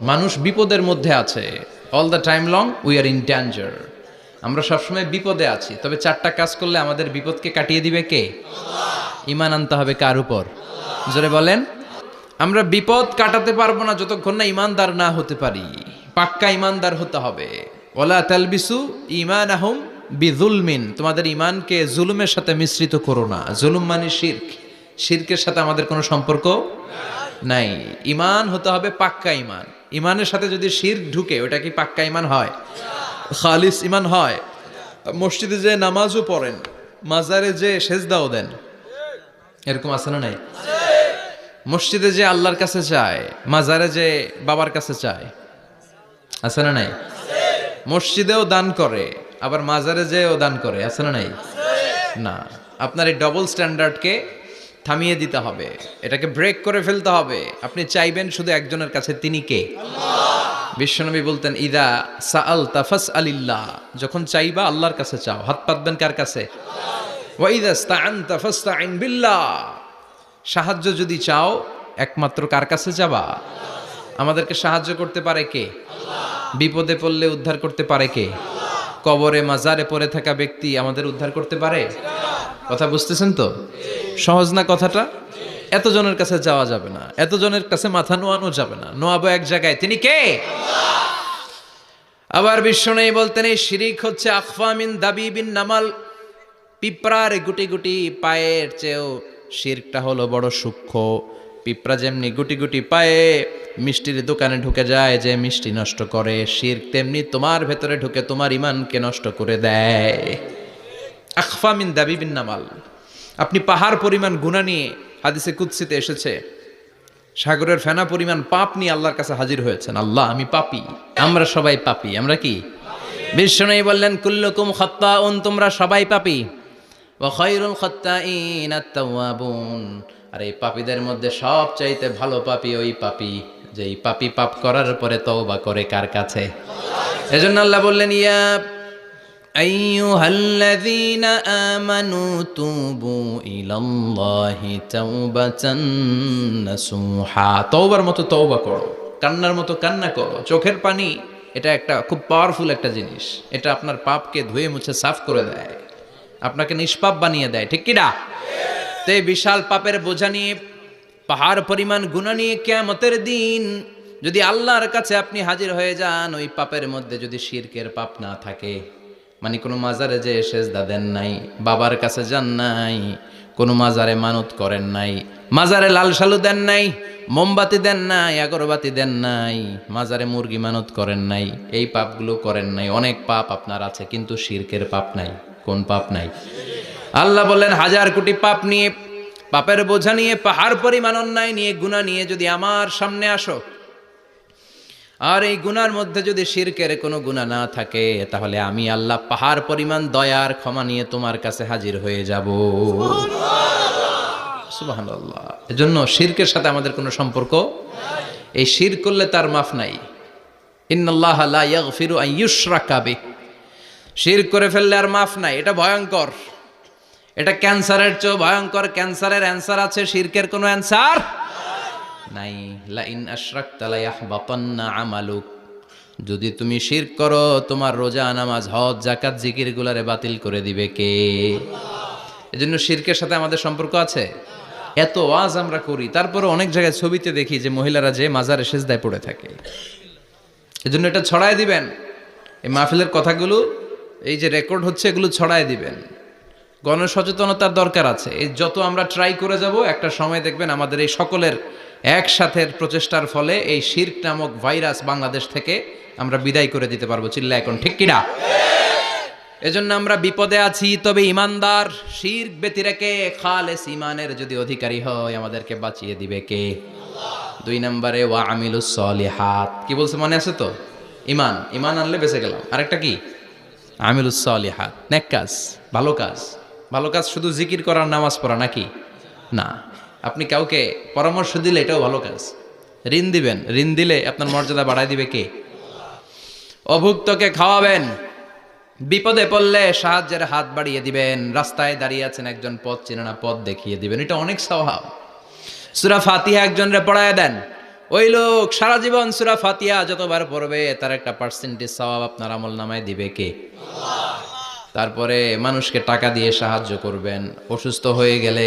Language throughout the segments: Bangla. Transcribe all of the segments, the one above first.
মানুষ বিপদের মধ্যে আছে। All the time long we are in danger আমরা সবসময় বিপদে আছি, তবে চারটা কাজ করলে আমাদের বিপদকে কাটিয়ে দিবে কে? ইমান আনতে হবে কার উপর? জোরে বলেন। আমরা বিপদ কাটাতে পারব না যতক্ষণ না ইমানদার না হতে পারি। পাক্কা ইমানদার হতে হবে। ওলা তালবিসু ইমান আহম বিজুলমিন তোমাদের ইমানকে জুলুমের সাথে মিশ্রিত করো না। জুলুম মানে শির্ক। শির্কের সাথে আমাদের কোনো সম্পর্ক নাই। ইমান হতে হবে পাক্কা ইমান ইমানের সাথে যদি শির ঢুকে, ওটা কি পাক্কা ইমান হয়? খালিস ইমান হয়। মসজিদে যে নামাজও পড়েন, মাজারে যে সেজদাও দেন, এরকম আছে না নাই? মসজিদে যে আল্লাহর কাছে চায় মাজারে যে বাবার কাছে চায় আছে না নাই? মসজিদেও দান করে, আবার মাজারে যেও দান করে, আছে না নাই? না। আপনার এই ডবল স্ট্যান্ডার্ডকে থামিয়ে দিতে হবে। এটাকে ব্রেক করে ফেলতে হবে। আপনি চাইবেন শুধু একজনের কাছে তিনি কে? বিশ্বনবী বলতেন ইদা সাআল তাফাস আলিল্লাহ যখন চাইবা আল্লাহর কাছে চাও। হাত পাতবেন কার কাছে? ওয়াইদা স্তাআন তাফাস্তাইন বিল্লাহ। সাহায্য যদি চাও একমাত্র কার কাছে যাবা? আমাদেরকে সাহায্য করতে পারে কে? বিপদে পড়লে উদ্ধার করতে পারে কে? কবরে মাজারে পড়ে থাকা ব্যক্তি আমাদের উদ্ধার করতে পারে? কথা বুঝতেছেন তো? সহজ না কথাটা? এতজনের কাছে যাওয়া যাবে না, এতজনের কাছে মাথা নোয়ানো যাবে না। নোয়াবো এক জায়গায়। তিনি কে? আবার বিশ্ব নেই বলতেন এই শিরিক হচ্ছে আখফামিন দাবি বিন নামাল। পিঁপড়ার গুটি গুটি পায়ের চেয়েও শিরকটা হলো বড় সূক্ষ্ম। পিঁপড়া যেমনি গুটি গুটি পায়ে, মিষ্টির দোকানে ঢুকে যায় যে মিষ্টি নষ্ট করে। শির তেমনি তোমার ভেতরে ঢুকে তোমার ইমানকে নষ্ট করে দেয়। আখফামিন দাবি বিন নামাল। আপনি পাহাড় পরিমাণ গুণা নিয়ে হাদিসে কুৎসিতে এসেছে, সাগরের ফেনা পরিমাণ পাপ নিয়ে আল্লাহর কাছে হাজির হয়েছেন। আল্লাহ, আমি পাপি। আমরা সবাই পাপি। আমরা কি? বিশ্বনয়ী বললেন, কুল্লুকুম খত্তাউন, তোমরা সবাই পাপি। ওয়া খৈরুল খত্তাইন আত্তাওয়াবুন। আর এই পাপীদের মধ্যে সব চাইতে ভালো পাপি ওই পাপি যে এই পাপি পাপ করার পরে তওবা করে কার কাছে? এজন্য আল্লাহ বললেন, ইয়া أيها الذين آمنوا توبوا إلى الله توبة نصوحا তওবার মতো তওবা করো কান্নার মতো কান্না করো চোখের পানি এটা একটা খুব পাওয়ারফুল একটা জিনিস এটা আপনার পাপকে ধুয়ে মুছে সাফ করে দেয় আপনাকে নিষ্পাপ বানিয়ে দেয় ঠিক কিনা তো এই বিশাল পাপের বোঝা নিয়ে পাহাড় পরিমাণ গুণা নিয়ে কেয়ামতের দিন যদি আল্লাহর কাছে আপনি হাজির হয়ে যান ওই পাপের মধ্যে যদি শিরকের পাপ না থাকে মানে কোনো মাজারে যে সেজদা দেন নাই, বাবার কাছে যান নাই, কোনো মাজারে মানত করেন নাই, মাজারে লাল সালু দেন নাই, মোমবাতি দেন নাই, আগরবাতি দেন নাই, মাজারে মুরগি মানত করেন নাই, এই পাপগুলো করেন নাই। অনেক পাপ আপনার আছে, কিন্তু শিরকের পাপ নাই। কোন পাপ নাই? আল্লাহ বললেন, হাজার কোটি পাপ নিয়ে, পাপের বোঝা নিয়ে, পাহাড় পরিমাণ অন্যায় নিয়ে গুণা নিয়ে যদি আমার সামনে আসো আর এই গুনার মধ্যে যদি শিরকের কোনো গুণা না থাকে তাহলে আমি আল্লাহ পাহাড় পরিমাণ দয়ার ক্ষমা নিয়ে তোমার কাছে হাজির হয়ে যাব। সুবাহান আল্লাহ এজন্য শিরকের সাথে আমাদের কোনো সম্পর্ক এই শির করলে তার মাফ নাই। বিহি। শির করে ফেললে আর মাফ নাই। এটা ভয়ঙ্কর। এটা ক্যান্সারের চেয়েও ভয়ঙ্কর। ক্যান্সারের অ্যান্সার আছে শিরকের কোনো অ্যান্সার নাই লা ইন আশরাকতা লা ইয়াহবাতান্না আমালুক। যদি তুমি শির করো, তোমার রোজা, নামাজ, হজ জাকাত জিকির গুলারে বাতিল করে দিবে কে? এজন্য শিরকের সাথে আমাদের সম্পর্ক আছে? এত ওয়াজ আমরা করি তারপরে অনেক জায়গায় ছবিতে দেখি যে মহিলারা যে মাজারে সেজদায় পড়ে থাকে। এজন্য এটা ছড়ায় দিবেন। এই মাহফিলের কথাগুলো, এই যে রেকর্ড হচ্ছে, এগুলো ছড়ায় দিবেন। গণসচেতনতার দরকার আছে। এই যত আমরা ট্রাই করে যাব, একটা সময় দেখবেন আমাদের এই সকলের একসাথে প্রচেষ্টার ফলে এই শির্ক নামক ভাইরাস বাংলাদেশ থেকে আমরা বিদায় করে দিতে পারব চিল্লা এখন, ঠিক কিনা? এজন্য আমরা বিপদে আছি, তবে ইমানদার শির্ক ব্যতি রেখে খালেস ইমানের যদি অধিকারী হয়, আমাদেরকে বাঁচিয়ে দিবে কে? দুই নম্বরে, ওয়া আমিলুস সলিহাত। কি বলছে মনে আছে তো? ইমান ইমান আনলে বেঁচে গেলাম। আরেকটা কি? আমিলুস সলিহাত। নেক কাজ, ভালো কাজ। ভালো কাজ শুধু জিকির করার নামাজ পড়া নাকি? না। আপনি কাউকে পরামর্শ দিলে এটাও ভালো কাজ। ঋণ দিবেন। ঋণ দিলে আপনার মর্যাদা বাড়ায় দিবে কে? অভুক্তকে খাওয়াবেন। বিপদে পড়লে সাহায্যের হাত বাড়িয়ে দিবেন। রাস্তায় দাঁড়িয়ে আছেন একজন পথ চেনে না, পথ দেখিয়ে দিবেন। এটা অনেক স্বভাব। সুরা ফাতিহা একজনরে পড়ায় দেন। ওই লোক সারা জীবন সুরা ফাতিয়া যতবার পড়বে, তার একটা পার্সেন্টেজ স্বভাব আপনার আমল নামায় দিবে কে? তারপরে মানুষকে টাকা দিয়ে সাহায্য করবেন। অসুস্থ হয়ে গেলে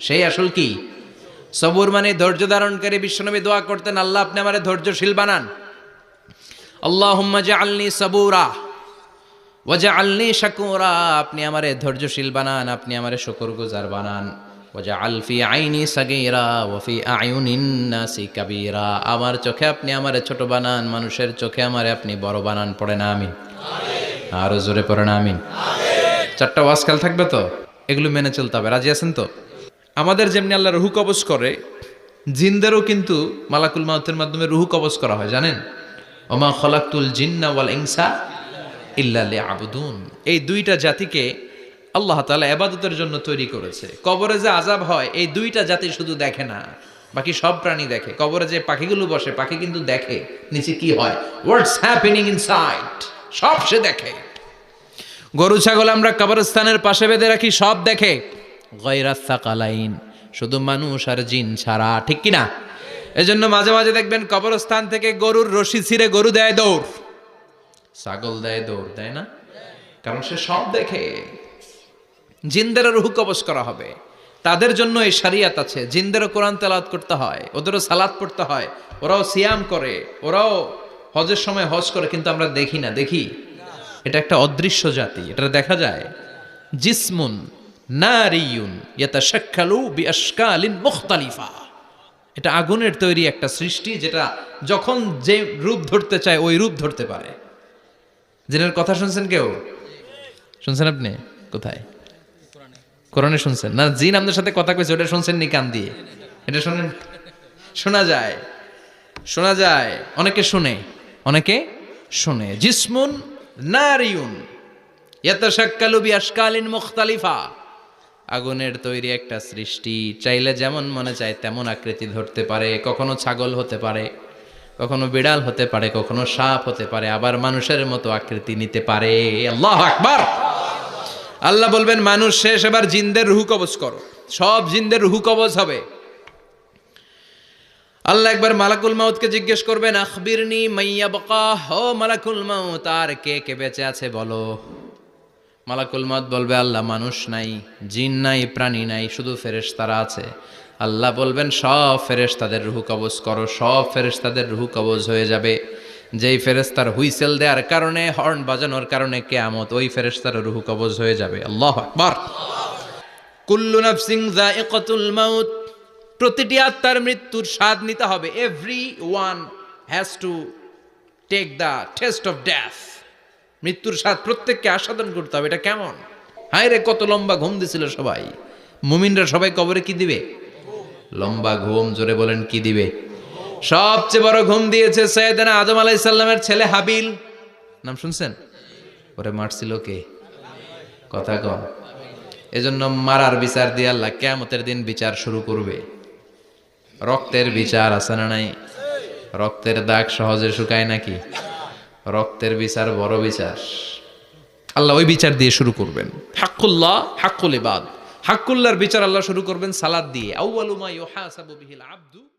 সেই আসল কি? সবুর মানে ধৈর্য ধারণকারী বিশ্বনবী দোয়া করতেন আল্লাহ আপনি আমারে ধৈর্যশীল বানান। আল্লাহ জাআলনি সাবুরা ওয়াজা আলনি শাকুরা। আপনি আমারে ধৈর্যশীল বানান আপনি আমারে শুকরগুজার বানান। ওয়াজা আলফি আইনি সাগীরা ওয়াফি আয়ুনিন নাসি কাবীরা। আমার চোখে আপনি আমারে ছোট বানান মানুষের চোখে আমারে আপনি বড় বানান। পড়ে না আমিন। আরও জোরে পড়ে না আমিন। চারটা ওয়াজকাল থাকবে তো? এগুলো মেনে চলতে হবে। রাজি আছেন তো? আমাদের যেমনি আল্লাহ রুহু কবজ করে, জিনদেরও কিন্তু মালাকুল মাউতের মাধ্যমে রুহু কবজ করা হয়, জানেন? ওমা খলাকুল জিন্না ওয়াল ইনসা ইল্লালে আবুদুন এই দুইটা জাতিকে আল্লাহ তাআলা এবাদতের জন্য তৈরি করেছে। কবরে যে আজাব হয়, এই দুইটা জাতি শুধু দেখে না, বাকি সব প্রাণী দেখে। কবরে যে পাখিগুলো বসে, পাখি কিন্তু দেখে নিচে কি হয়? হোয়াটস হ্যাপেনিং ইনসাইড সব সে দেখে। গরু, ছাগল আমরা কবরস্থানের পাশে বেঁধে রাখি, সব দেখে। গয়রাস্তা কালাইন শুধু মানুষ আর জিন ছাড়া, ঠিক কিনা? এজন্য মাঝে মাঝে দেখবেন কবরস্থান থেকে গরুর রশি ছিঁড়ে গরু দেয় দৌড়। ছাগল দেয় দৌড় দেয় না? কারণ সে সব দেখে। জিনদেরও রুহু কবজ করা হবে। তাদের জন্য এই শারিয়াত আছে। জিনদেরও কোরআন তেলাওয়াত করতে হয়, ওদেরও সালাদ পড়তে হয়, ওরাও সিয়াম করে, ওরাও হজের সময় হজ করে, কিন্তু আমরা দেখি না। দেখি? এটা একটা অদৃশ্য জাতি। এটা দেখা যায়, জিসমুন নারিয়ুন, ইয়াতাশাক্কালু বিআশকালিন মুখতালিফা। এটা আগুনের তৈরি একটা সৃষ্টি যেটা যখন যে রূপ ধরতে চায় ওই রূপ ধরতে পারে। জিনের কথা শুনছেন কেউ? শুনছেন আপনি? কোথায়? কোরআনে শুনছেন? না, জিন আমাদের সাথে কথা কইছে, ওটা শুনছেন নি কান দিয়ে। এটা শোনেন? শোনা যায়। শোনা যায়। অনেকে শুনে। অনেকে শুনে। জিসমুন নারিউন ইয়াতাশাক্কালু বিআশকালিন মুখতালিফা। আগুনের তৈরি একটা সৃষ্টি। চাইলে যেমন মনে চায় তেমন আকৃতি ধরতে পারে। কখনো ছাগল হতে পারে, কখনো বিড়াল হতে পারে, কখনো সাপ হতে পারে, আবার মানুষের মতো আকৃতি নিতে পারে। আল্লাহ আকবার! আল্লাহ বলবেন, মানুষ শেষ, এবার জিনদের রুহু কবজ করো। সব জিনদের রুহু কবজ হবে। আল্লাহ একবার মালাকুল মাউতকে জিজ্ঞেস করবেন, আখবিরনি মাইয়া বকা ও মালাকুল মাউত, আর কে কে বেঁচে আছে বলো? মালাকুল মাউত বলবে, আল্লাহ মানুষ নাই, জিন নাই, প্রাণী নাই, শুধু ফেরেশতারা আছে। আল্লাহ বলবেন, সব ফেরেশতাদের রুহু কবজ করো, সব ফেরেশতাদের রুহু কবজ হয়ে যাবে। যেই ফেরেশতার হুইসেল দেওয়ার কারণে, হর্ন বাজানোর কারণে কেয়ামত, ওই ফেরেশতার রুহু কবজ হয়ে যাবে। আল্লাহ আকবার। কুল্লু নাফসিং যায়িকাতুল মাউত। প্রতিটি আত্মার মৃত্যুর স্বাদ নিতে হবে। Everyone has to take the taste of death মৃত্যুর স্বাদ প্রত্যেককে আস্বাদন করতে হবে, এটা কেমন? হায় রে, কত লম্বা ঘুম দিছিল সবাই। মুমিনরা সবাই কবরে কি দিবে? লম্বা ঘুম, জোরে বলেন, কি দিবে? সবচেয়ে বড় ঘুম দিয়েছে সৈয়দনা আদম আলাইসাল্লামের ছেলে হাবিল। নাম শুনছেন? ওরে মারছিল কে? কথা কম এজন্য মারার বিচার দিয়ে আল্লাহ কেমতের দিন বিচার শুরু করবে। রক্তের বিচার আছে না নাই? রক্তের দাগ সহজে শুকায় নাকি? রক্তের বিচার বড় বিচার। আল্লাহ ওই বিচার দিয়ে শুরু করবেন। হাক্কুল্লাহ, হাক্কুল ইবাদ। হাক্কুল্লার বিচার আল্লাহ শুরু করবেন সালাদ দিয়ে। আউয়ালুমা ইউহাসাবু বিহিল আব্দু।